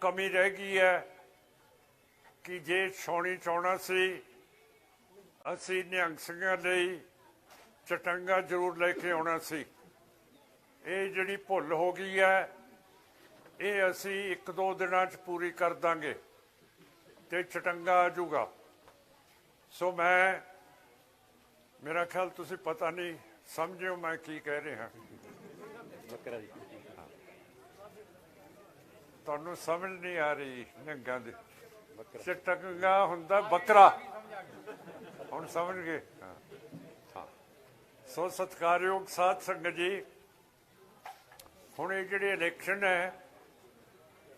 ਕਮੀ ਰਹਿ ਗਈ ਹੈ ਕਿ ਜੇ ਛਾਉਣੀ ਚਾਉਣਾ ਸੀ, ਅਸੀਂ ਨਿਹੰਗ ਸਿੰਘਾਂ ਲਈ ਚਟੰਗਾ ਜ਼ਰੂਰ ਲੈ ਕੇ ਆਉਣਾ ਸੀ। ਇਹ ਜਿਹੜੀ ਭੁੱਲ ਹੋ ਗਈ ਹੈ, ਇਹ ਅਸੀਂ ਇੱਕ ਦੋ ਦਿਨਾਂ 'ਚ ਪੂਰੀ ਕਰ ਦਾਂਗੇ ਤੇ ਚਟੰਗਾ ਆ ਜਾਊਗਾ। ਸੋ ਮੈਂ, ਮੇਰਾ ਖਿਆਲ ਤੁਸੀਂ ਪਤਾ ਨਹੀਂ, ਸਮਝਿਓ ਮੈਂ ਕੀ ਕਹਿ ਰਿਹਾ। ਤੁਹਾਨੂੰ ਸਮਝ ਨਹੀਂ ਆ ਰਹੀ ਨਿਹੰਗਾਂ ਦੀ। ਚਟੰਗਾ ਹੁੰਦਾ ਬੱਕਰਾ। ਹੁਣ ਸਮਝ ਗਏ? ਹਾਂ। ਸੋ ਸਤਿਕਾਰਯੋਗ ਸਾਧ ਸੰਗਤ ਜੀ, ਹੁਣ ਇਹ ਜਿਹੜੇ ਇਲੈਕਸ਼ਨ ਹੈ,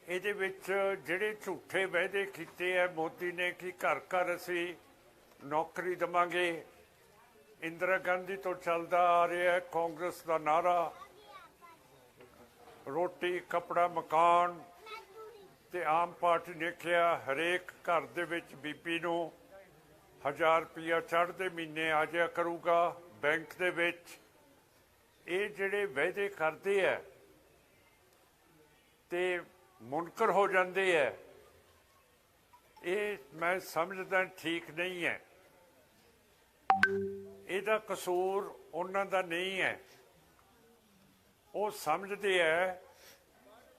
ਇਹਦੇ ਵਿੱਚ ਜਿਹੜੇ ਝੂਠੇ ਵਾਅਦੇ ਕੀਤੇ ਆ, ਮੋਦੀ ਨੇ ਕਿ ਘਰ ਘਰ ਅਸੀਂ ਨੌਕਰੀ ਦਵਾਂਗੇ। ਇੰਦਰਾ ਗਾਂਧੀ ਤੋਂ ਚੱਲਦਾ ਆ ਰਿਹਾ ਕਾਂਗਰਸ ਦਾ ਨਾਰਾ ਰੋਟੀ, ਕਪੜਾ, ਮਕਾਨ ਤੇ ਆਮ ਪਾਰਟੀ ਨੇ ਕਿਹਾ, ਹਰੇਕ ਘਰ ਦੇ ਵਿੱਚ ਬੀਬੀ ਨੂੰ 1000 ਰੁਪਇਆ ਚੜ੍ਹਦੇ ਮਹੀਨੇ ਆ ਜਾਇਆ ਕਰੂਗਾ, ਬੈਂਕ ਦੇ ਵਿੱਚ। ਇਹ ਜਿਹੜੇ ਵਾਅਦੇ ਕਰਦੇ ਆ ਤੇ ਮੁਨਕਰ ਹੋ ਜਾਂਦੇ ਆ, ਇਹ ਮੈਂ ਸਮਝਦਾ ਠੀਕ ਨਹੀਂ ਹੈ। ਇਹਦਾ ਕਸੂਰ ਉਹਨਾਂ ਦਾ ਨਹੀਂ ਹੈ। ਉਹ ਸਮਝਦੇ ਆ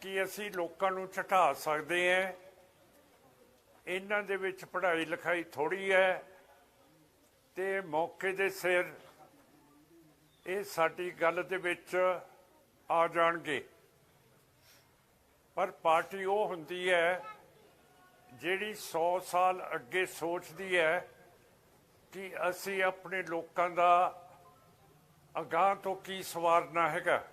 ਕਿ ਅਸੀਂ ਲੋਕਾਂ ਨੂੰ ਝਟਾ ਸਕਦੇ ਹਾਂ। ਇਹਨਾਂ ਦੇ ਵਿੱਚ ਪੜ੍ਹਾਈ ਲਿਖਾਈ ਥੋੜੀ ਹੈ ਤੇ ਮੌਕੇ ਦੇ ਸਿਰ ਇਹ ਸਾਡੀ ਗੱਲ ਦੇ ਵਿੱਚ ਆ ਜਾਣਗੇ। ਪਰ ਪਾਰਟੀ ਉਹ ਹੁੰਦੀ ਹੈ ਜਿਹੜੀ 100 ਸਾਲ ਅੱਗੇ ਸੋਚਦੀ ਹੈ ਕਿ ਅਸੀਂ ਆਪਣੇ ਲੋਕਾਂ ਦਾ ਅਗਾਹ ਤੋਂ ਕੀ ਸਵਾਰਨਾ ਹੈਗਾ।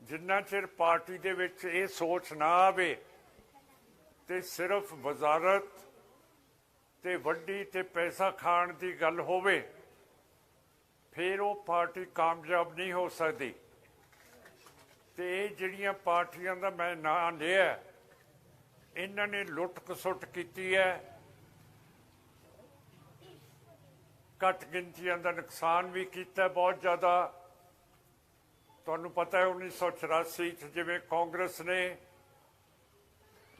ਜਿੰਨਾ ਚਿਰ ਪਾਰਟੀ ਦੇ ਵਿੱਚ ਇਹ ਸੋਚ ਨਾ ਆਵੇ ਤੇ ਸਿਰਫ ਵਜ਼ਾਰਤ ਤੇ ਵੱਡੀ ਤੇ ਪੈਸਾ ਖਾਣ ਦੀ ਗੱਲ ਹੋਵੇ, ਫਿਰ ਉਹ ਪਾਰਟੀ ਕਾਮਯਾਬ ਨਹੀਂ ਹੋ ਸਕਦੀ। ਤੇ ਇਹ ਜਿਹੜੀਆਂ ਪਾਰਟੀਆਂ ਦਾ ਮੈਂ ਨਾਂ ਲਿਆ, ਇਹਨਾਂ ਨੇ ਲੁੱਟ ਖਸੁੱਟ ਕੀਤੀ ਹੈ। ਘੱਟ ਗਿਣਤੀਆਂ ਦਾ ਨੁਕਸਾਨ ਵੀ ਕੀਤਾ ਬਹੁਤ ਜ਼ਿਆਦਾ। ਤੁਹਾਨੂੰ ਪਤਾ ਹੈ 1984 ਚ ਜਿਵੇਂ ਕਾਂਗਰਸ ਨੇ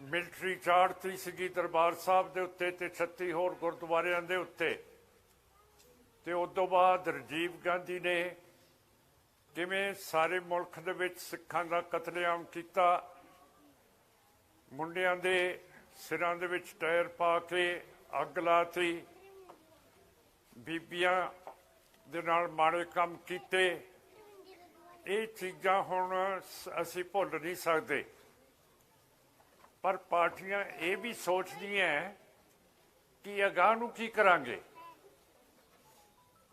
ਮਿਲਟਰੀ ਚਾੜਤੀ ਸੀਗੀ ਦਰਬਾਰ ਸਾਹਿਬ ਦੇ ਉੱਤੇ ਤੇ 36 ਹੋਰ ਗੁਰਦੁਆਰਿਆਂ ਦੇ ਉੱਤੇ। ਤੇ ਉਸ ਤੋਂ ਬਾਅਦ ਰਾਜੀਵ ਗਾਂਧੀ ਨੇ ਕਿਵੇਂ ਸਾਰੇ ਮੁਲਕ ਦੇ ਵਿੱਚ ਸਿੱਖਾਂ ਦਾ ਕਤਲੇਆਮ ਕੀਤਾ, ਮੁੰਡਿਆਂ ਦੇ ਸਿਰਾਂ ਦੇ ਵਿੱਚ ਟਾਇਰ ਪਾ ਕੇ ਅੱਗ ਲਾਤੀ, ਬੀਬੀਆਂ ਦੇ ਨਾਲ ਮਾੜੇ ਕੰਮ ਕੀਤੇ ਇਹ ਚੀਜ਼ਾਂ ਹੁਣ ਅਸੀਂ ਭੁੱਲ ਨਹੀਂ ਸਕਦੇ। ਪਰ ਪਾਰਟੀਆਂ ਇਹ ਵੀ ਸੋਚਦੀਆਂ ਕਿ ਅਗਾਂਹ ਨੂੰ ਕੀ ਕਰਾਂਗੇ।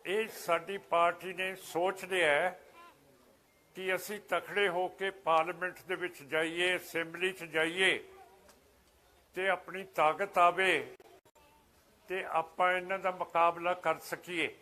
ਇਹ ਸਾਡੀ ਪਾਰਟੀ ਨੇ ਸੋਚ ਲਿਆ ਕਿ ਅਸੀਂ ਤਖੜੇ ਹੋ ਕੇ ਪਾਰਲੀਮੈਂਟ ਦੇ ਵਿੱਚ ਜਾਈਏ, ਅਸੈਂਬਲੀ 'ਚ ਜਾਈਏ ਤੇ ਆਪਣੀ ਤਾਕਤ ਆਵੇ ਤੇ ਆਪਾਂ ਇਹਨਾਂ ਦਾ ਮੁਕਾਬਲਾ ਕਰ ਸਕੀਏ।